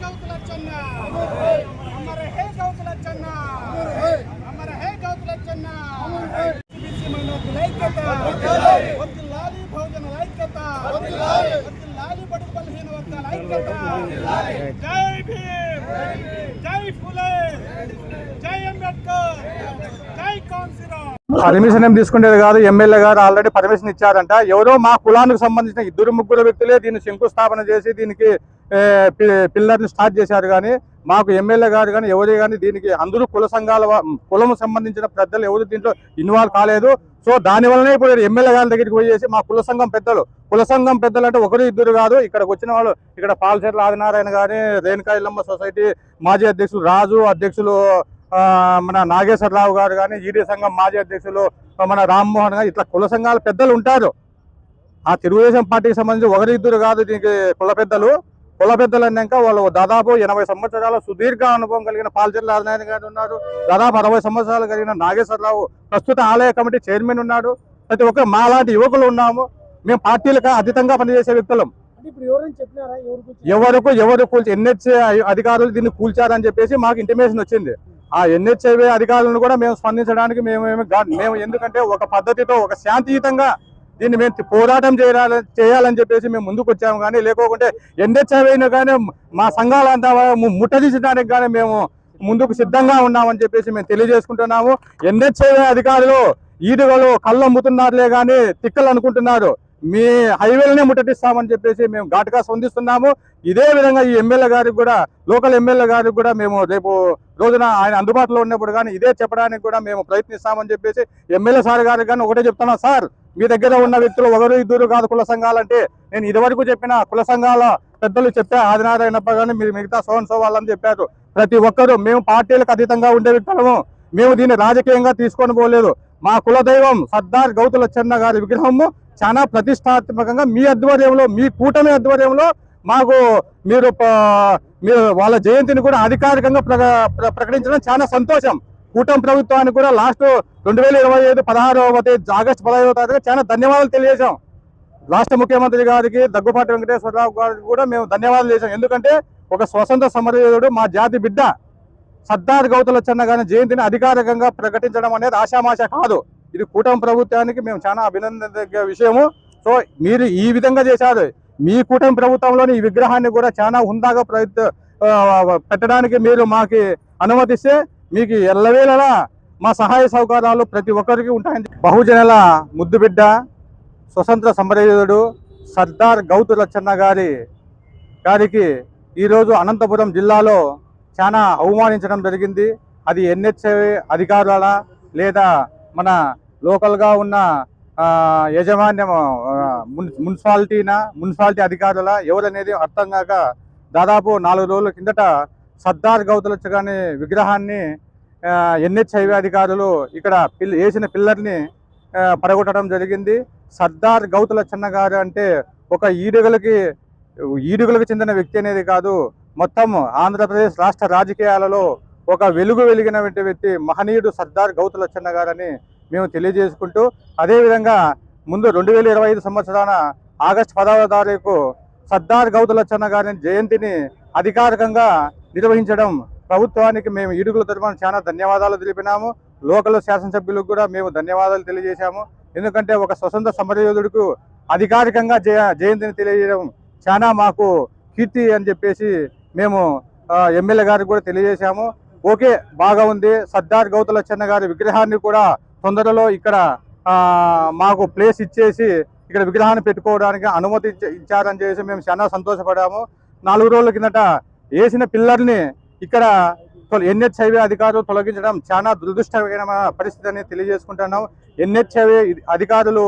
గౌతులచ్చన్న అమర హే గౌతులచ్చన్న అమర హే గౌతులచ్చన్న బీసీ మైనార్టీల ఐక్యత వర్ధిల్లాలి బహుజనుల ఐక్యత వర్ధిల్లాలి బడుగు బలహీన వర్గాల ఐక్యత జై భీమ్ జై ఫులే జై అంబేద్కర్ జై కాన్సీరామ్ పర్మిషన్ ఏం తీసుకునేది కాదు. ఎమ్మెల్యే గారు ఆల్రెడీ పర్మిషన్ ఇచ్చారంట. ఎవరో మా కులానికి సంబంధించిన ఇద్దరు ముగ్గురు వ్యక్తులే దీన్ని శంకుస్థాపన చేసి దీనికి పిల్లర్ని స్టార్ట్ చేశారు కానీ మాకు ఎమ్మెల్యే గారు కానీ ఎవరు కానీ దీనికి అందరూ కుల సంఘాల కులం సంబంధించిన పెద్దలు ఎవరు దీంట్లో ఇన్వాల్వ్ కాలేదు. సో దాని వల్లనే ఇప్పుడు ఎమ్మెల్యే గారి దగ్గరికి పోయేసి మా కుల సంఘం పెద్దలు కుల సంఘం పెద్దలు అంటే ఒకరు ఇద్దరు కాదు ఇక్కడికి వచ్చిన వాళ్ళు ఇక్కడ పాలచెర్ల ఆదినారాయణ కానీ రేణుకా ఇల్లమ్మ సొసైటీ మాజీ అధ్యక్షులు రాజు అధ్యక్షులు మన నాగేశ్వరరావు గారు కానీ ఈడీ సంఘం మాజీ అధ్యక్షులు మన రామ్మోహన్ గారు ఇట్లా కుల సంఘాల పెద్దలు ఉంటారు. ఆ తెలుగుదేశం పార్టీకి సంబంధించి ఒకరి ఇద్దరు కాదు దీనికి కుల పెద్దలు. కుల పెద్దలు అన్నాక వాళ్ళు దాదాపు ఎనభై సంవత్సరాల సుదీర్ఘ అనుభవం కలిగిన పాలచెర్ల ఆదినారాయణ గారు ఉన్నారు దాదాపు అరవై సంవత్సరాలు కలిగిన నాగేశ్వరరావు ప్రస్తుత ఆలయ కమిటీ చైర్మన్ ఉన్నాడు. ప్రతి ఒక్క మాలాంటి యువకులు ఉన్నాము. మేము పార్టీలకు అతీతంగా పనిచేసే వ్యక్తులం. ఎవరికి ఎవరు కూల్చి ఎన్హెచ్ఏ అధికారులు దీన్ని కూల్చారని చెప్పేసి మాకు ఇంటిమేషన్ వచ్చింది. ఆ ఎన్హెచ్ఐవి అధికారులను కూడా మేము స్పందించడానికి మేము మేము ఎందుకంటే ఒక పద్ధతితో ఒక శాంతియుతంగా దీన్ని మేము పోరాటం చేయాలని చేయాలని చెప్పేసి మేము ముందుకు వచ్చాము. కానీ లేకోకుంటే ఎన్హెచ్ఐవిని కానీ మా సంఘాలంతా ముట్టదీసడానికి కానీ మేము ముందుకు సిద్ధంగా ఉన్నామని చెప్పేసి మేము తెలియజేసుకుంటున్నాము. ఎన్హెచ్ఐవి అధికారులు ఈడుగలు కళ్ళు అమ్ముతున్నారులే కానీ తిక్కలు అనుకుంటున్నారు మీ హైవేలనే ముట్టడిస్తామని చెప్పేసి మేము ఘాటుగా స్పందిస్తున్నాము. ఇదే విధంగా ఈ ఎమ్మెల్యే గారికి కూడా లోకల్ ఎమ్మెల్యే గారికి కూడా మేము రేపు రోజున ఆయన అందుబాటులో ఉన్నప్పుడు కానీ ఇదే చెప్పడానికి కూడా మేము ప్రయత్నిస్తామని చెప్పేసి ఎమ్మెల్యే సార్ గారికి కానీ ఒకటే చెప్తున్నాం సార్ మీ దగ్గర ఉన్న వ్యక్తులు ఒకరు ఇద్దరు కాదు కుల సంఘాలంటే నేను ఇదివరకు చెప్పిన కుల సంఘాల పెద్దలు చెప్పా ఆదినారాయణప్ప కానీ మీరు మిగతా సోన్ సో వాళ్ళని చెప్పారు. ప్రతి ఒక్కరూ మేము పార్టీలకు అతీతంగా ఉండే వ్యక్తులము. మేము దీన్ని రాజకీయంగా తీసుకొని పోలేదు. మా కులదైవం సర్దార్ గౌతుల చెన్న గారి విగ్రహము చాలా ప్రతిష్టాత్మకంగా మీ ఆధ్వర్యంలో మీ కూటమి ఆధ్వర్యంలో మాకు మీరు మీరు వాళ్ళ జయంతిని కూడా అధికారికంగా ప్ర- ప్రకటించడం చాలా సంతోషం. కూటమి ప్రభుత్వానికి కూడా లాస్ట్ రెండు వేల ఇరవై ఐదు పదహారవ తేదీ ఆగస్టు పదహైదవ తారీఖు చాలా ధన్యవాదాలు తెలియజేశాం. రాష్ట్ర ముఖ్యమంత్రి గారికి దగ్గుపాటి వెంకటేశ్వరరావు గారికి కూడా మేము ధన్యవాదాలు చేశాం ఎందుకంటే ఒక స్వతంత్ర సమరయోధుడు మా జాతి బిడ్డ. సర్దార్ గౌతుల చెన్న గారి జయంతిని అధికారికంగా ప్రకటించడం అనేది ఆషామాష కాదు. ఇది కూటమి ప్రభుత్వానికి మేము చాలా అభినందన విషయము. సో మీరు ఈ విధంగా చేశారు. మీ కూటమి ప్రభుత్వంలోని ఈ విగ్రహాన్ని కూడా చాలా హుందాగా ప్రయత్ పెట్టడానికి మీరు మాకు అనుమతిస్తే మీకు ఎల్లవేళలా మా సహాయ సౌకర్యాలు ప్రతి ఒక్కరికి ఉంటాయని బహుజనుల ముద్దుబిడ్డ స్వతంత్ర సమరయోధుడు సర్దార్ గౌతు లచ్చన్న గారి గారికి ఈరోజు అనంతపురం జిల్లాలో చాలా అవమానించడం జరిగింది. అది ఎన్హెచ్ఏ అధికారుల లేదా మన లోకల్గా ఉన్న ఆ, యజమాన్యం మున్- మున్సిపాలిటీనా మున్సిపాలిటీ అధికారుల ఎవరనేది అర్థం కాక దాదాపు నాలుగు రోజుల కిందట సర్దార్ గౌతులచ్చ గారి విగ్రహాన్ని ఎన్హెచ్ఐవి అధికారులు ఇక్కడ పిల్ వేసిన పిల్లర్ని పడగొట్టడం జరిగింది. సర్దార్ గౌతుల చెన్న గారు అంటే ఒక ఈడుగలకి ఈడుగలకు చెందిన వ్యక్తి అనేది కాదు. మొత్తం ఆంధ్రప్రదేశ్ రాష్ట్ర రాజకీయాలలో ఒక వెలుగు వెలిగిన వ్యక్తి మహనీయుడు సర్దార్ గౌతుల చెన్న గారని మేము తెలియజేసుకుంటూ అదేవిధంగా ముందు రెండు వేల ఇరవై ఐదు సంవత్సరాన ఆగస్టు పదవ తారీఖు సర్దార్ గౌతుల చెన్న గారి జయంతిని అధికారికంగా నిర్వహించడం ప్రభుత్వానికి మేము ఈడుగుల తరఫున చాలా ధన్యవాదాలు తెలిపినాము. లోకల్ శాసనసభ్యులకు కూడా మేము ధన్యవాదాలు తెలియజేశాము. ఎందుకంటే ఒక స్వతంత్ర సమరయోధుడికి అధికారికంగా జయ జయంతిని తెలియజేయడం చాలా మాకు కీర్తి అని చెప్పేసి మేము ఎమ్మెల్యే గారికి కూడా తెలియజేశాము. ఓకే బాగా ఉంది. సర్దార్ గౌతలచ్చన్న గారి విగ్రహాన్ని కూడా తొందరలో ఇక్కడ మాకు ప్లేస్ ఇచ్చేసి ఇక్కడ విగ్రహాన్ని పెట్టుకోవడానికి అనుమతి ఇచ్చారని చేసి మేము చాలా సంతోషపడాము. నాలుగు రోజుల కిందట వేసిన పిల్లర్ని ఇక్కడ ఎన్హెచ్ఐవి అధికారులు తొలగించడం చాలా దురదృష్టమైన పరిస్థితి అని తెలియజేసుకుంటున్నాం. ఎన్హెచ్ఐవి అధికారులు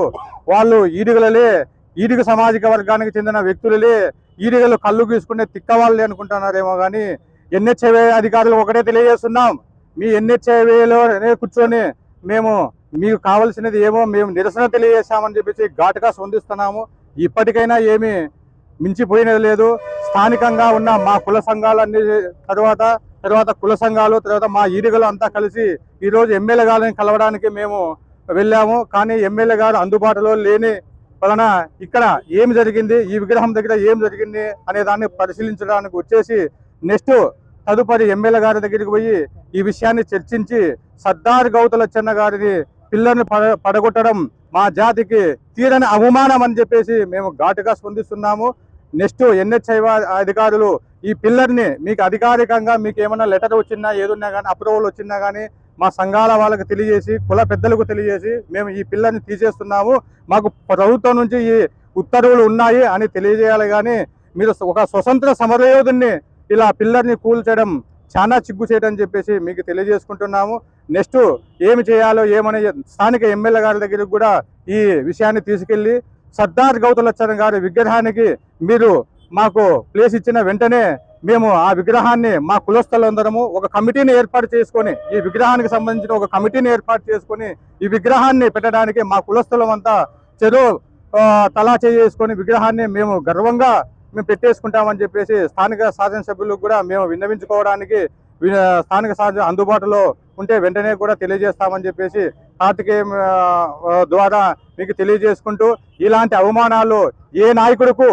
వాళ్ళు ఈడుగలలే ఈడుగు సామాజిక వర్గానికి చెందిన వ్యక్తులలే ఈడుగలు కళ్ళు గీసుకునే తిక్కవాళ్ళే అనుకుంటున్నారేమో కానీ ఎన్హెచ్ఏవే అధికారులు ఒకటే తెలియజేస్తున్నాం. మీ ఎన్హెచ్ఏవేలో కూర్చొని మేము మీకు కావాల్సినది ఏమో మేము నిరసన తెలియజేశామని చెప్పేసి ఘాటుగా స్పందిస్తున్నాము. ఇప్పటికైనా ఏమీ మించిపోయినది లేదు. స్థానికంగా ఉన్న మా కుల సంఘాలన్నీ తర్వాత తర్వాత కుల సంఘాలు తర్వాత మా ఈరుగలు అంతా కలిసి ఈరోజు ఎమ్మెల్యే గారిని కలవడానికి మేము వెళ్ళాము. కానీ ఎమ్మెల్యే గారు అందుబాటులో లేని వలన ఇక్కడ ఏమి జరిగింది ఈ విగ్రహం దగ్గర ఏం జరిగింది అనే దాన్ని పరిశీలించడానికి వచ్చేసి నెక్స్ట్ తదుపరి ఎమ్మెల్యే గారి దగ్గరికి పోయి ఈ విషయాన్ని చర్చించి సర్దార్ గౌతలచ్చన్న గారిని పిల్లల్ని పడ పడగొట్టడం మా జాతికి తీరని అవమానం అని చెప్పేసి మేము ఘాటుగా స్పందిస్తున్నాము. నెక్స్ట్ ఎన్హెచ్ఐ అధికారులు ఈ పిల్లర్ని మీకు అధికారికంగా మీకు ఏమైనా లెటర్ వచ్చినా ఏదున్నా కానీ అప్రూవల్ వచ్చినా కానీ మా సంఘాల వాళ్ళకి తెలియజేసి కుల పెద్దలకు తెలియజేసి మేము ఈ పిల్లర్ని తీసేస్తున్నాము. మాకు ప్రభుత్వం నుంచి ఈ ఉత్తర్వులు ఉన్నాయి అని తెలియజేయాలి కానీ మీరు ఒక స్వతంత్ర సమరయోధుని ఇలా పిల్లర్ని కూల్చడం చాలా చిగ్గు చేయడం చెప్పేసి మీకు తెలియజేసుకుంటున్నాము. నెక్స్ట్ ఏమి చేయాలో ఏమని స్థానిక ఎమ్మెల్యే గారి దగ్గరికి కూడా ఈ విషయాన్ని తీసుకెళ్ళి సర్దార్ గౌతలచ్చన్ గారి విగ్రహానికి మీరు మాకు ప్లేస్ ఇచ్చిన వెంటనే మేము ఆ విగ్రహాన్ని మా కులస్థలందరము ఒక కమిటీని ఏర్పాటు చేసుకొని ఈ విగ్రహానికి సంబంధించిన ఒక కమిటీని ఏర్పాటు చేసుకొని ఈ విగ్రహాన్ని పెట్టడానికి మా కులస్థలం అంతా చెరువు తలా చేసుకొని విగ్రహాన్ని మేము గర్వంగా మేము పెట్టేసుకుంటామని చెప్పేసి స్థానిక శాసనసభ్యులకు కూడా మేము విన్నవించుకోవడానికి స్థానిక శాసన అందుబాటులో ఉంటే వెంటనే కూడా తెలియజేస్తామని చెప్పేసి కార్తికేయం ద్వారా మీకు తెలియజేసుకుంటూ ఇలాంటి అవమానాలు ఏ నాయకుడుకు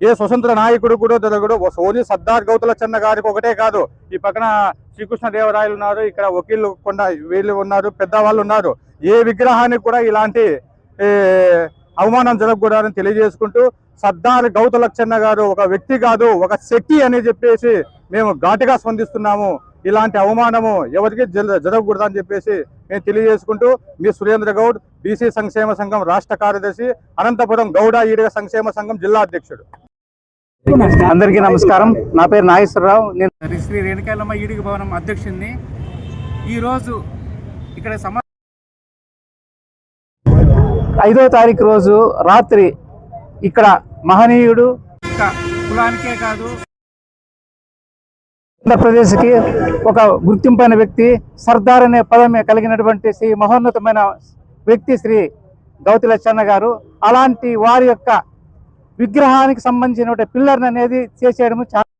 ఏ స్వతంత్ర నాయకుడు కూడా జరగడు సోని సర్దార్ గౌతలచన్న గారికి ఒకటే కాదు. ఈ పక్కన శ్రీకృష్ణదేవరాయలు ఉన్నారు ఇక్కడ వకీళ్ళు కొండ వీళ్ళు ఉన్నారు పెద్దవాళ్ళు ఉన్నారు. ఏ విగ్రహానికి కూడా ఇలాంటి అవమానం జరగకూడదని తెలియజేసుకుంటూ సర్దార్ గౌతలచ్చన్న గారు ఒక వ్యక్తి కాదు ఒక శక్తి అని చెప్పేసి మేము ఘాటుగా స్పందిస్తున్నాము. ఇలాంటి అవమానము ఎవరికి జర- జరగకూడదని చెప్పేసి మేము తెలియజేసుకుంటూ మీ సురేంద్ర గౌడ్ బీసీ సంక్షేమ సంఘం రాష్ట్ర కార్యదర్శి అనంతపురం గౌడ ఈడిగ సంక్షేమ సంఘం జిల్లా అధ్యక్షుడు. అందరికీ నమస్కారం. నా పేరు నాగేశ్వరరావు. నేను శ్రీ రేణుకాయలమ్మ ఈడిగ భవనం అధ్యక్షుడిని ఈరోజు ఇక్కడ సమ ఐదో తారీఖు రోజు రాత్రి ఇక్కడ మహనీయుడు కులానికే కాదు. ఆంధ్రప్రదేశ్కి ఒక గుర్తింపైన వ్యక్తి సర్దార్ అనే పదమే కలిగినటువంటి శ్రీ మహోన్నతమైన వ్యక్తి శ్రీ గౌతి లచ్చన్న గారు. అలాంటి వారి యొక్క విగ్రహానికి సంబంధించిన పిల్లర్ అనేది చేసేయడం చాలా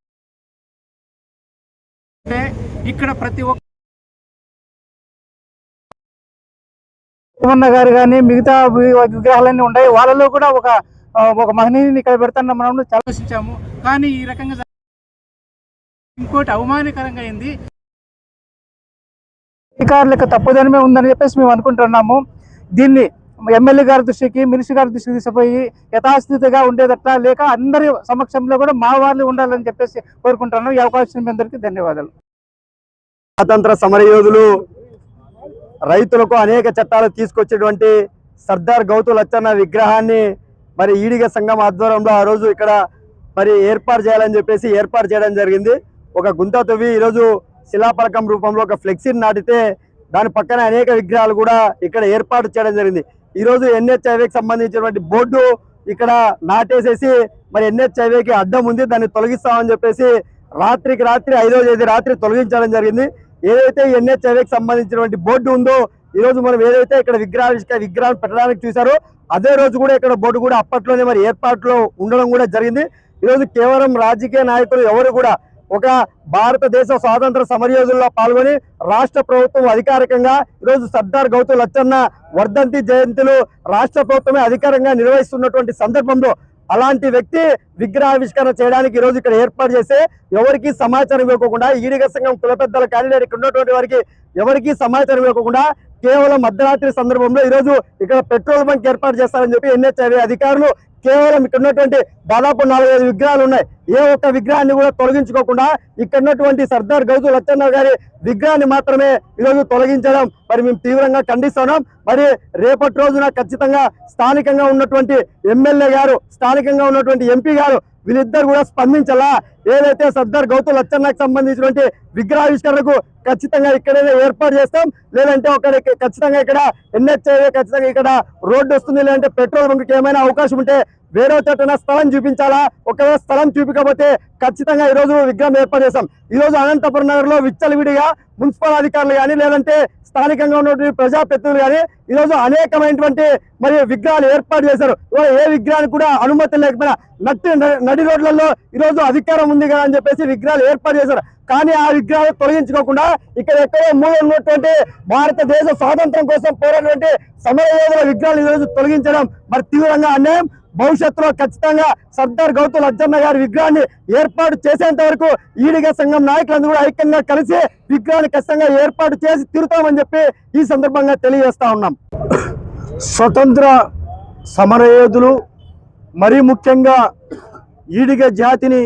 ఇక్కడ ప్రతి ఒక్క గారు కానీ మిగతా విగ్రహాలన్నీ ఉన్నాయి. వాళ్ళలో కూడా ఒక ఒక మహనీయుని ఇక్కడ పెడుతున్న మనం ఆలోచించాము. కానీ ఈ రకంగా ఇంకోటి అవమానకరంగా అయింది అధికారులకు తప్పుదనమే ఉందని చెప్పేసి మేము అనుకుంటున్నాము. దీన్ని ఎమ్మెల్యే గారి దృష్టికి మినిస్టర్ గారి దృష్టికి తీసుకుపోయి యథాస్థితిగా ఉండేదట్లా లేక అందరి సమక్షంలో కూడా మా వాళ్ళు ఉండాలని చెప్పేసి కోరుకుంటున్నాను. ఈ అవకాశం మీ అందరికీ ధన్యవాదాలు. స్వాతంత్ర సమరయోధులు రైతులకు అనేక చట్టాలు తీసుకొచ్చేటువంటి సర్దార్ గౌతు లచ్చన్న విగ్రహాన్ని మరి ఈడిగ సంఘం ఆధ్వర్యంలో ఆ రోజు ఇక్కడ మరి ఏర్పాటు చేయాలని చెప్పేసి ఏర్పాటు చేయడం జరిగింది. ఒక గుంత తవ్వి ఈరోజు శిలాపలకం రూపంలో ఒక ఫ్లెక్సీని నాటితే దాని పక్కన అనేక విగ్రహాలు కూడా ఇక్కడ ఏర్పాటు చేయడం జరిగింది. ఈరోజు ఎన్హెచ్ఐవికి సంబంధించినటువంటి బోర్డు ఇక్కడ నాటేసేసి మరి ఎన్హెచ్ఐవికి అడ్డం ఉంది. దాన్ని తొలగిస్తామని చెప్పేసి రాత్రికి రాత్రి ఐదో తేదీ రాత్రి తొలగించడం జరిగింది. ఏదైతే ఎన్హెచ్ఐవికి సంబంధించినటువంటి బోర్డు ఉందో ఈ రోజు మనం ఏదైతే ఇక్కడ విగ్రహాలు విగ్రహాలు పెట్టడానికి చూసారో అదే రోజు కూడా ఇక్కడ బోర్డు కూడా అప్పట్లోనే మరి ఏర్పాట్లో ఉండడం కూడా జరిగింది. ఈరోజు కేవలం రాజకీయ నాయకులు ఎవరు కూడా ఒక భారతదేశ స్వాతంత్ర సమరయోధుల్లో పాల్గొని రాష్ట్ర ప్రభుత్వం అధికారికంగా ఈరోజు సర్దార్ గౌతమ్ లచ్చన్న వర్ధంతి జయంతులు రాష్ట్ర ప్రభుత్వమే అధికారంగా నిర్వహిస్తున్నటువంటి సందర్భంలో అలాంటి వ్యక్తి విగ్రహావిష్కరణ చేయడానికి ఈ రోజు ఇక్కడ ఏర్పాటు చేస్తే ఎవరికి సమాచారం ఇవ్వకుండా ఈడిగ సంఘం కులపెద్దల క్యాండిడేట్ ఇక్కడ ఉన్నటువంటి వారికి ఎవరికి సమాచారం ఇవ్వకుండా కేవలం మధ్యరాత్రి సందర్భంలో ఈరోజు ఇక్కడ పెట్రోల్ బంక్ ఏర్పాటు చేస్తారని చెప్పి ఎన్హెచ్ఐవి అధికారులు కేవలం ఇక్కడ ఉన్నటువంటి దాదాపు నాలుగైదు విగ్రహాలు ఉన్నాయి. ఏ ఒక్క విగ్రహాన్ని కూడా తొలగించుకోకుండా ఇక్కడ ఉన్నటువంటి సర్దార్ గౌతు లచ్చన్న గారి విగ్రహాన్ని మాత్రమే ఈరోజు తొలగించడం మరి మేము తీవ్రంగా ఖండిస్తున్నాం. మరి రేపటి రోజున ఖచ్చితంగా స్థానికంగా ఉన్నటువంటి ఎమ్మెల్యే గారు స్థానికంగా ఉన్నటువంటి ఎంపీ గారు వీళ్ళిద్దరు కూడా స్పందించాలా? ఏదైతే సర్దార్ గౌతమ్ లచ్చన్నకు సంబంధించినటువంటి విగ్రహావిష్కరణకు ఖచ్చితంగా ఇక్కడనే ఏర్పాటు చేస్తాం. లేదంటే ఒక ఖచ్చితంగా ఇక్కడ ఎన్హెచ్ఐ ఖచ్చితంగా ఇక్కడ రోడ్డు వస్తుంది. లేదంటే పెట్రోల్ బంక్కి ఏమైనా అవకాశం ఉంటే వేరే చోటన స్థలం చూపించాలా? ఒకవేళ స్థలం చూపించకపోతే ఖచ్చితంగా ఈ రోజు విగ్రహం ఏర్పాటు చేస్తాం. ఈరోజు అనంతపురం నగర్లో విచ్చలవిడిగా మున్సిపల్ అధికారులు కానీ లేదంటే స్థానికంగా ఉన్నటువంటి ప్రజాప్రతినిధులు కానీ ఈ రోజు అనేకమైనటువంటి మరి విగ్రహాలు ఏర్పాటు చేశారు. ఏ విగ్రహానికి కూడా అనుమతి లేకపోయినా నట్టి నడి రోడ్లలో ఈ రోజు అధికారం ఉంది కదా అని చెప్పేసి విగ్రహాలు ఏర్పాటు చేశారు. కానీ ఆ విగ్రహాలు తొలగించుకోకుండా ఇక్కడ ఎక్కడో మూల ఉన్నటువంటి భారతదేశ స్వాతంత్రం కోసం పోరాటువంటి సమర విగ్రహాలు ఈ రోజు తొలగించడం మరి తీవ్రంగా అన్యాయం. భవిష్యత్తులో ఖచ్చితంగా సర్దార్ గౌతమ్ లజ్జన్న గారి విగ్రహాన్ని ఏర్పాటు చేసేంత వరకు ఈడిగ సంఘం నాయకులందరూ కూడా ఐక్యంగా కలిసి విగ్రహాన్ని ఖచ్చితంగా ఏర్పాటు చేసి తిరుగుతామని చెప్పి ఈ సందర్భంగా తెలియజేస్తా ఉన్నాం. స్వతంత్ర సమరయోధులు మరీ ముఖ్యంగా ఈడిగ జాతిని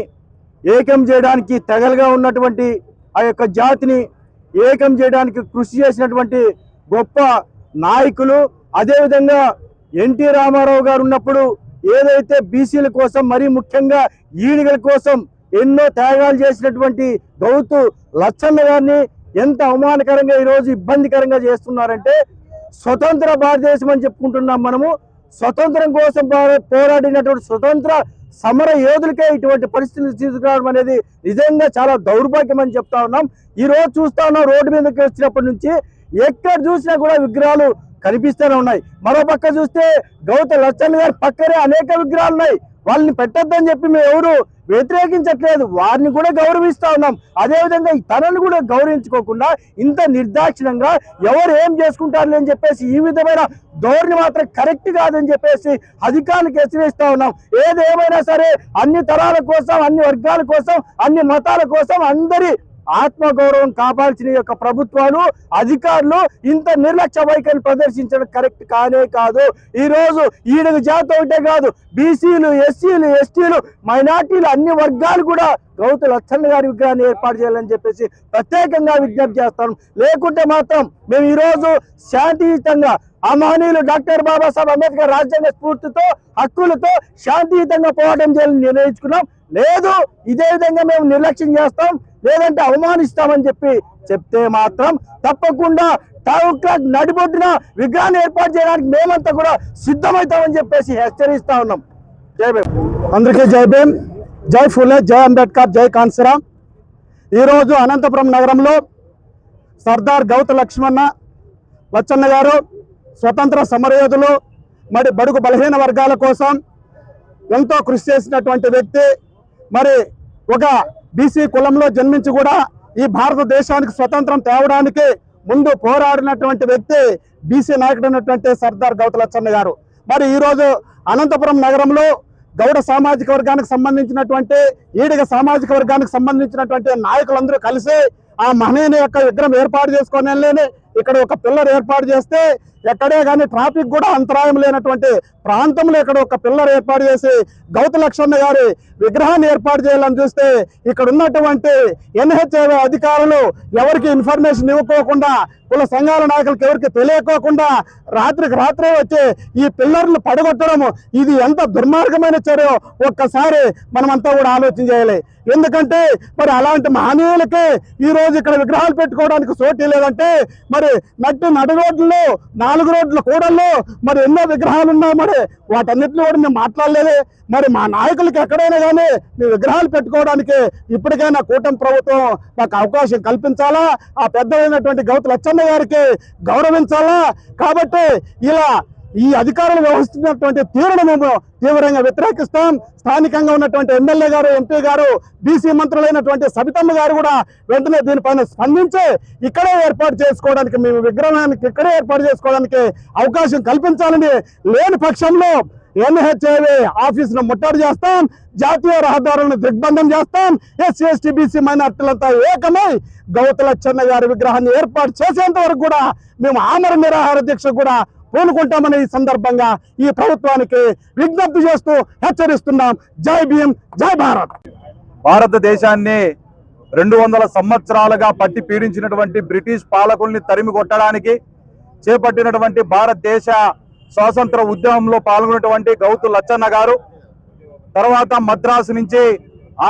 ఏకం చేయడానికి తెగలుగా ఉన్నటువంటి ఆ యొక్క జాతిని ఏకం చేయడానికి కృషి చేసినటువంటి గొప్ప నాయకులు. అదేవిధంగా ఎన్టీ రామారావు గారు ఉన్నప్పుడు ఏదైతే బీసీల కోసం మరీ ముఖ్యంగా ఈడిగల కోసం ఎన్నో త్యాగాలు చేసినటువంటి గౌతు లచ్చన్న గారిని ఎంత అవమానకరంగా ఈరోజు ఇబ్బందికరంగా చేస్తున్నారంటే స్వతంత్ర భారతదేశం అని చెప్పుకుంటున్నాం మనము. స్వతంత్రం కోసం పోరాడినటువంటి స్వతంత్ర సమర యోధులకే ఇటువంటి పరిస్థితులు తీసుకురావడం అనేది నిజంగా చాలా దౌర్భాగ్యం అని చెప్తా ఉన్నాం. ఈ రోజు చూస్తా ఉన్నాం రోడ్డు మీదకి వచ్చినప్పటి నుంచి ఎక్కడ చూసినా కూడా విగ్రహాలు కనిపిస్తూనే ఉన్నాయి. మరో పక్క చూస్తే గౌత లచ్చన్ గారి పక్కనే అనేక విగ్రహాలు ఉన్నాయి. వాళ్ళని పెట్టొద్దని చెప్పి మేము ఎవరు వ్యతిరేకించట్లేదు. వారిని కూడా గౌరవిస్తూ ఉన్నాం. అదేవిధంగా ఈ కూడా గౌరవించుకోకుండా ఇంత నిర్దాక్షిణంగా ఎవరు ఏం చేసుకుంటారు అని చెప్పేసి ఈ విధమైన ధోరణి మాత్రం కరెక్ట్ కాదని చెప్పేసి అధికారులకు హెచ్చరిస్తూ ఉన్నాం. ఏదేమైనా సరే అన్ని తరాల కోసం అన్ని వర్గాల కోసం అన్ని మతాల కోసం అందరి ఆత్మగౌరవం కాపాల్సిన యొక్క ప్రభుత్వాలు అధికారులు ఇంత నిర్లక్ష్య వైఖరిని ప్రదర్శించడం కరెక్ట్ కానే కాదు. ఈరోజు ఈయనకు ఈడకు జాతి ఒకటే కాదు. బీసీలు ఎస్సీలు ఎస్టీలు మైనార్టీలు అన్ని వర్గాలు కూడా గౌతు లచ్చన్న గారి విగ్రహాన్ని ఏర్పాటు చేయాలని చెప్పేసి ప్రత్యేకంగా విజ్ఞప్తి చేస్తాం లేకుంటే మాత్రం మేము ఈరోజు శాంతియుతంగా ఆ మహనీయులు డాక్టర్ బాబాసాహెబ్ అంబేద్కర్ రాజ్యాంగ స్ఫూర్తితో హక్కులతో శాంతియుతంగా పోరాటం చేయాలని నిర్ణయించుకున్నాం. లేదు ఇదే విధంగా మేము నిర్లక్ష్యం చేస్తాం. లేదంటే అవమానిస్తామని చెప్పి చెప్తే మాత్రం తప్పకుండా టౌన్ క్లాక్ నడిబొడ్డున విగ్రహాన్ని ఏర్పాటు చేయడానికి మేమంతా కూడా సిద్ధమవుతామని చెప్పేసి హెచ్చరిస్తా ఉన్నాం. జై భీమ్. అందరికీ జై భీమ్. జై ఫులే జై అంబేద్కర్ జై కాన్సరా. ఈరోజు అనంతపురం నగరంలో సర్దార్ గౌత లక్ష్మణ లచ్చన్న గారు స్వతంత్ర సమరయోధులు మరి బడుగు బలహీన వర్గాల కోసం ఎంతో కృషి చేసినటువంటి వ్యక్తి మరి ఒక బీసీ కులంలో జన్మించి కూడా ఈ భారతదేశానికి స్వతంత్రం తేవడానికి ముందు పోరాడినటువంటి వ్యక్తి బీసీ నాయకుడు అయినటువంటి సర్దార్ గౌతలచ్చన్న గారు. మరి ఈరోజు అనంతపురం నగరంలో గౌడ సామాజిక వర్గానికి సంబంధించినటువంటి ఈడిగ సామాజిక వర్గానికి సంబంధించినటువంటి నాయకులందరూ కలిసి ఆ మహనీయుని యొక్క విగ్రహం ఏర్పాటు చేసుకొని వెళ్ళని ఇక్కడ ఒక పిల్లర్ ఏర్పాటు చేస్తే ఎక్కడే కానీ ట్రాఫిక్ కూడా అంతరాయం లేనటువంటి ప్రాంతంలో ఇక్కడ ఒక పిల్లర్ ఏర్పాటు చేసి గౌత లక్ష్మణ గారి విగ్రహాన్ని ఏర్పాటు చేయాలని చూస్తే ఇక్కడ ఉన్నటువంటి ఎన్హెచ్ఐ అధికారులు ఎవరికి ఇన్ఫర్మేషన్ ఇవ్వకోకుండా కుల సంఘాల నాయకులకు ఎవరికి తెలియకోకుండా రాత్రికి రాత్రే వచ్చి ఈ పిల్లర్లు పడగొట్టడము ఇది ఎంత దుర్మార్గమైన చర్య ఒక్కసారి మనమంతా కూడా ఆలోచన చేయాలి. ఎందుకంటే మరి అలాంటి మహనీయులకి ఈ రోజు ఇక్కడ విగ్రహాలు పెట్టుకోవడానికి చోటు లేదంటే మరి నట్టు నడు రోడ్లలో నాలుగు రోడ్ల కూడల్లో మరి ఎన్నో విగ్రహాలు ఉన్నాయి మరి వాటన్నిటిని కూడా మేము మాట్లాడలేదే. మరి మా నాయకులకి ఎక్కడైనా కానీ మీ విగ్రహాలు పెట్టుకోవడానికి ఇప్పటికైనా కూటమి ప్రభుత్వం మాకు అవకాశం కల్పించాలా? ఆ పెద్దలైనటువంటి గౌతు లచ్చన్న గారికి గౌరవించాలా? కాబట్టి ఇలా ఈ అధికారులు వ్యవహరిస్తున్నటువంటి తీరును మేము తీవ్రంగా వ్యతిరేకిస్తాం. స్థానికంగా ఉన్నటువంటి ఎమ్మెల్యే గారు ఎంపీ గారు బీసీ మంత్రులైనటువంటి సబితమ్మ గారు కూడా వెంటనే దీనిపైన స్పందించి ఇక్కడే ఏర్పాటు చేసుకోవడానికి మేము విగ్రహానికి ఇక్కడే ఏర్పాటు చేసుకోవడానికి అవకాశం కల్పించాలని లేని పక్షంలో ఎన్హెచ్ఐవి ఆఫీసును ముట్టడి చేస్తాం. జాతీయ రహదారులను దిగ్బంధం చేస్తాం. ఎస్సీ ఎస్టీ బీసీ మైనార్టీలంతా ఏకమై గౌతలచ్చన్న గారి విగ్రహాన్ని ఏర్పాటు చేసేంత వరకు కూడా మేము ఆమర నిరాహార దీక్ష కూడా పూనుకుంటామని ఈ సందర్భంగా ఈ ప్రభుత్వానికి విజ్ఞప్తి చేస్తూ హెచ్చరిస్తున్నాం. జై భీం జై భారత్. భారతదేశాన్ని రెండు వందల సంవత్సరాలుగా పట్టి పీడించినటువంటి బ్రిటిష్ పాలకుల్ని తరిమి కొట్టడానికి చేపట్టినటువంటి భారతదేశ స్వాతంత్ర ఉద్యమంలో పాల్గొన్నటువంటి గౌతు లచ్చన్న గారు తర్వాత మద్రాసు నుంచి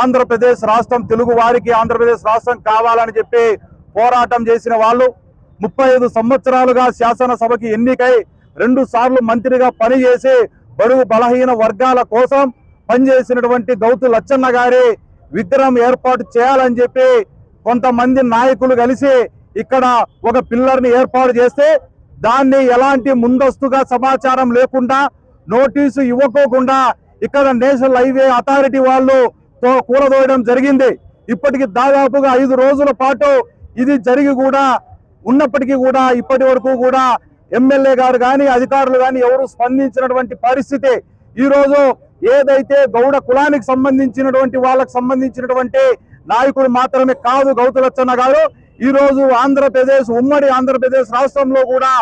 ఆంధ్రప్రదేశ్ రాష్ట్రం తెలుగు వారికి ఆంధ్రప్రదేశ్ రాష్ట్రం కావాలని చెప్పి పోరాటం చేసిన వాళ్ళు ముప్పై ఐదు సంవత్సరాలుగా శాసనసభకి ఎన్నికై రెండు సార్లు మంత్రిగా పనిచేసి బడుగు బలహీన వర్గాల కోసం పనిచేసినటువంటి గౌతు లచ్చన్న గారి విగ్రహం ఏర్పాటు చేయాలని చెప్పి కొంతమంది నాయకులు కలిసి ఇక్కడ ఒక పిల్లర్ని ఏర్పాటు చేస్తే దాన్ని ఎలాంటి ముందస్తుగా సమాచారం లేకుండా నోటీసు ఇవ్వకోకుండా ఇక్కడ నేషనల్ హైవే అథారిటీ వాళ్ళు తో కూలదోయడం జరిగింది. ఇప్పటికి దాదాపుగా ఐదు రోజుల పాటు ఇది జరిగి కూడా ఉన్నప్పటికీ కూడా ఇప్పటి వరకు కూడా ఎమ్మెల్యే గారు కానీ అధికారులు కానీ ఎవరు స్పందించినటువంటి పరిస్థితి. ఈ రోజు ఏదైతే గౌడ కులానికి సంబంధించినటువంటి వాళ్ళకు సంబంధించినటువంటి నాయకుడు మాత్రమే కాదు గౌతులచ్చన్న గారు ఈ రోజు ఆంధ్రప్రదేశ్ ఉమ్మడి ఆంధ్రప్రదేశ్ రాష్ట్రంలో కూడా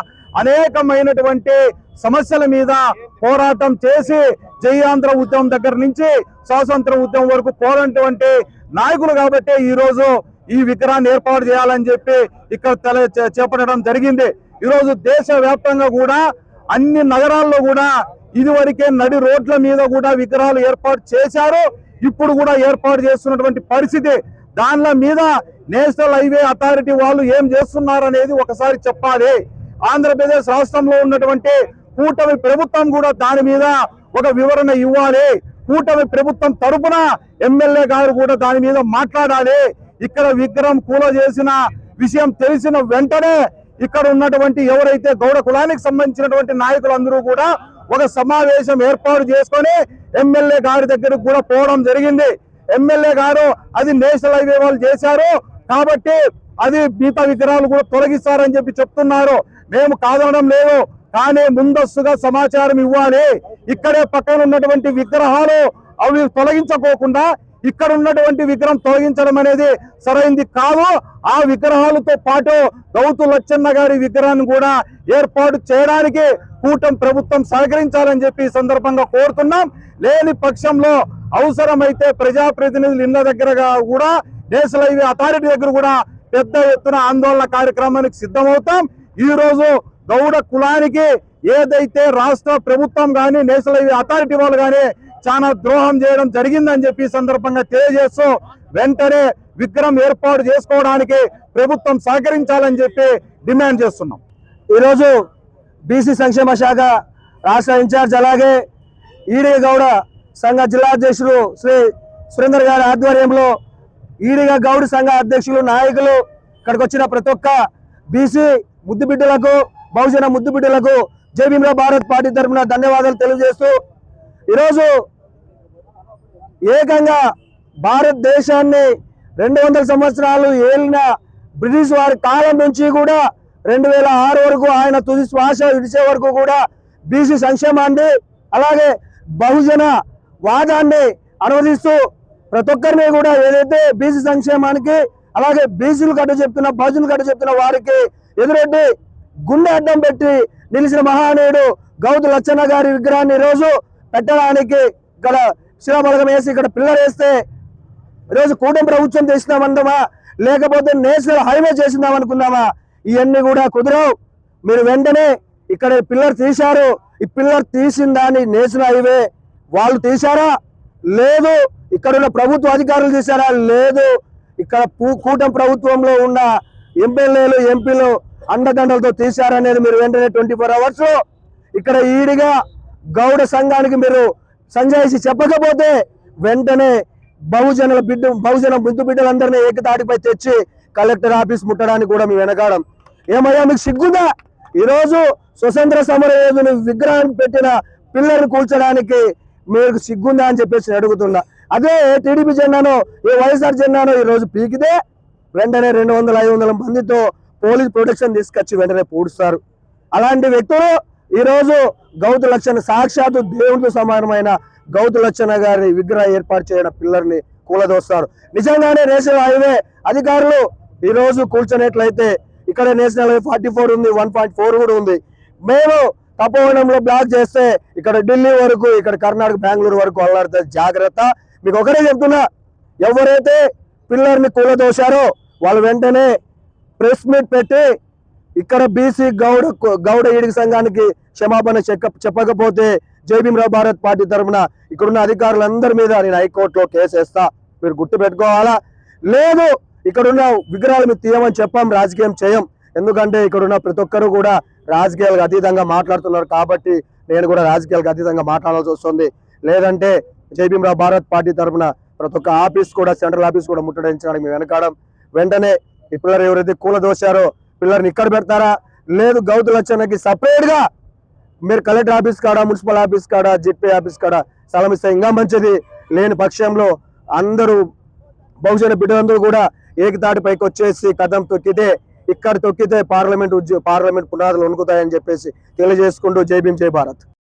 అనేకమైనటువంటి సమస్యల మీద పోరాటం చేసి జయాంధ్ర ఉద్యమం దగ్గర నుంచి స్వాతంత్ర ఉద్యమం వరకు పోరాటటువంటి నాయకులు కాబట్టి ఈ రోజు ఈ విగ్రహాన్ని ఏర్పాటు చేయాలని చెప్పి ఇక్కడ తల చేపట్టడం జరిగింది. ఈరోజు దేశ వ్యాప్తంగా కూడా అన్ని నగరాల్లో కూడా ఇదివరకే నడి రోడ్ల మీద కూడా విగ్రహాలు ఏర్పాటు చేశారు. ఇప్పుడు కూడా ఏర్పాటు చేస్తున్నటువంటి పరిస్థితి. దానిల మీద నేషనల్ హైవే అథారిటీ వాళ్ళు ఏం చేస్తున్నారు అనేది ఒకసారి చెప్పాలి. ఆంధ్రప్రదేశ్ రాష్ట్రంలో ఉన్నటువంటి కూటమి ప్రభుత్వం కూడా దాని మీద ఒక వివరణ ఇవ్వాలి. కూటమి ప్రభుత్వం తరపున ఎమ్మెల్యే గారు కూడా దాని మీద మాట్లాడాలి. ఇక్కడ విగ్రహం కూల చేసిన విషయం తెలిసిన వెంటనే ఇక్కడ ఉన్నటువంటి ఎవరైతే గౌడ కులానికి సంబంధించినటువంటి నాయకులందరూ కూడా ఒక సమావేశం ఏర్పాటు చేసుకొని ఎమ్మెల్యే గారి దగ్గరకు కూడా పోవడం జరిగింది. ఎమ్మెల్యే గారు అది నేషనల్ హైవే వాళ్ళు చేశారు. కాబట్టి అది మిగతా విగ్రహాలు కూడా తొలగిస్తారని చెప్పి చెప్తున్నారు. మేము కాదనడం లేదు. కానీ ముందస్తుగా సమాచారం ఇవ్వాలి. ఇక్కడే పక్కన ఉన్నటువంటి విగ్రహాలు అవి తొలగించకోకుండా ఇక్కడ ఉన్నటువంటి విగ్రహం తొలగించడం అనేది సరైంది కాదు. ఆ విగ్రహాలతో పాటు గౌతు లచ్చన్న గారి విగ్రహాన్ని కూడా ఏర్పాటు చేయడానికి కూటమి ప్రభుత్వం సహకరించాలని చెప్పి ఈ సందర్భంగా కోరుతున్నాం. లేని పక్షంలో అవసరమైతే ప్రజాప్రతినిధులు ఇళ్ళ దగ్గరగా కూడా నేషనల్ హైవే అథారిటీ దగ్గర కూడా పెద్ద ఎత్తున ఆందోళన కార్యక్రమానికి సిద్ధమవుతాం. ఈ రోజు గౌడ కులానికి ఏదైతే రాష్ట్ర ప్రభుత్వం కానీ నేషనల్ హైవే అథారిటీ వాళ్ళు కానీ చాలా ద్రోహం చేయడం జరిగిందని చెప్పి సందర్భంగా తెలియజేస్తూ వెంటనే విగ్రహం ఏర్పాటు చేసుకోవడానికి ప్రభుత్వం సహకరించాలని చెప్పి డిమాండ్ చేస్తున్నాం. ఈరోజు బీసీ సంక్షేమ శాఖ రాష్ట్ర ఇన్ఛార్జ్ అలాగే ఈడీ గౌడ సంఘ జిల్లా అధ్యక్షులు శ్రీ సురేందర్ గారి ఆధ్వర్యంలో ఈడిగ గౌడ సంఘ అధ్యక్షులు నాయకులు ఇక్కడికి వచ్చిన ప్రతి ఒక్క బీసీ ముద్దు బిడ్డలకు బహుజన ముద్దు బిడ్డలకు జై భారత్ పార్టీ తరఫున ధన్యవాదాలు తెలియజేస్తూ ఈరోజు ఏకంగా భారతదేశాన్ని రెండు వందల సంవత్సరాలు ఏలిన బ్రిటిష్ వారి కాలం నుంచి కూడా రెండు వేల ఆరు వరకు ఆయన తుది శ్వాస విడిచే వరకు కూడా బీసీ సంక్షేమాన్ని అలాగే బహుజన వాదాన్ని అనువదిస్తూ ప్రతి ఒక్కరిని కూడా ఏదైతే బీసీ సంక్షేమానికి అలాగే బీసీలు కట్ట చెప్తున్న బహుజనులు కట్ట చెప్తున్న వారికి ఎదురెడ్డి గుండె అడ్డం పెట్టి నిలిచిన మహానీయుడు గౌతు లచ్చన్న గారి విగ్రహాన్ని ఈరోజు పెట్టడానికి ఇక్కడ శిలాబలగం వేసి ఇక్కడ పిల్లర్ వేస్తే ఈరోజు కూటమి ప్రభుత్వం చేసినామన్నామా లేకపోతే నేషనల్ హైవే చేసిందాం అనుకుందామా ఇవన్నీ కూడా కుదరవు. మీరు వెంటనే ఇక్కడ పిల్లర్ తీశారు. ఈ పిల్లర్ తీసిన దాన్ని నేషనల్ హైవే వాళ్ళు తీశారా? లేదు. ఇక్కడ ఉన్న ప్రభుత్వ అధికారులు తీశారా? లేదు. ఇక్కడ కూటమి ప్రభుత్వంలో ఉన్న ఎమ్మెల్యేలు ఎంపీలు అండదండలతో తీశారనేది మీరు వెంటనే ట్వంటీ ఫోర్ అవర్స్ ఇక్కడ ఈడిగా గౌడ సంఘానికి మీరు సంజాయిషి చెప్పకపోతే వెంటనే బహుజనుల బిడ్డ బహుజన బుద్ధు బిడ్డలందరినీ ఏకతాటిపై తెచ్చి కలెక్టర్ ఆఫీస్ ముట్టడానికి కూడా మీ వెనకాడం. ఏమయ్యా మీకు సిగ్గుందా? ఈరోజు స్వతంత్ర సమర యోధుని విగ్రహాన్ని పెట్టిన పిల్లలు కూల్చడానికి మీకు సిగ్గుందా అని చెప్పేసి అడుగుతున్నా. అదే టీడీపీ జెండాను ఏ వైఎస్ఆర్ జెండాను ఈరోజు పీకితే వెంటనే రెండు వందల ఐదు వందల మందితో పోలీస్ ప్రొటెక్షన్ తీసుకొచ్చి వెంటనే పూడుస్తారు. అలాంటి వ్యక్తులు ఈరోజు గౌతు లక్షణ సాక్షాత్తు దేవుడితో సమానమైన గౌతు లక్షణ గారి విగ్రహం ఏర్పాటు చేయడం పిల్లర్ని కూలదోస్తారు. నిజంగానే నేషనల్ హైవే అధికారులు ఈరోజు కూర్చునేట్లయితే ఇక్కడ నేషనల్ హైవే ఫార్టీ ఫోర్ ఉంది వన్ పాయింట్ ఫోర్ కూడా ఉంది. మేము తపోవనంలో బ్లాక్ చేస్తే ఇక్కడ ఢిల్లీ వరకు ఇక్కడ కర్ణాటక బెంగళూరు వరకు అల్లాడుతుంది జాగ్రత్త. మీకు ఒకటే చెప్తున్నా ఎవరైతే పిల్లర్ని కూలదోశారో వాళ్ళు వెంటనే ప్రెస్ మీట్ పెట్టి ఇక్కడ బీసీ గౌడ గౌడ ఈడిక సంఘానికి క్షమాపణ చెప్పకపోతే జై భీమరావు భారత్ పార్టీ తరఫున ఇక్కడున్న అధికారులందరి మీద నేను హైకోర్టులో కేసు వేస్తా. మీరు గుర్తు పెట్టుకోవాలా? లేదు ఇక్కడున్న విగ్రహాలు మీరు తీయమని చెప్పాం రాజకీయం చేయం. ఎందుకంటే ఇక్కడున్న ప్రతి ఒక్కరు కూడా రాజకీయాలకు అతీతంగా మాట్లాడుతున్నారు కాబట్టి నేను కూడా రాజకీయాలకు అతీతంగా మాట్లాడాల్సి వస్తుంది. లేదంటే జైభీమరావు భారత్ పార్టీ తరఫున ప్రతి ఒక్క ఆఫీస్ కూడా సెంట్రల్ ఆఫీస్ కూడా ముట్టడించడానికి మేము వెనకాడం. వెంటనే ఇప్పుడు ఎవరైతే కూల దోశారో పిల్లర్ని ఇక్కడ పెడతారా? లేదు గౌతు లక్షణకి సపరేట్గా మీరు కలెక్టర్ ఆఫీస్ కాడ మున్సిపల్ ఆఫీస్ కాడ జిపే ఆఫీస్ కాడ స్థలం ఇస్తే ఇంకా మంచిది. లేని పక్షంలో అందరూ బహుశా బిడ్డలందరూ కూడా ఏకతాటి పైకి వచ్చేసి కథం తొక్కితే ఇక్కడ తొక్కితే పార్లమెంట్ ఉద్యో పార్లమెంట్ పునాదులు వణుకుతాయని చెప్పేసి తెలియజేసుకుంటూ జై భీమ్ జై భారత్.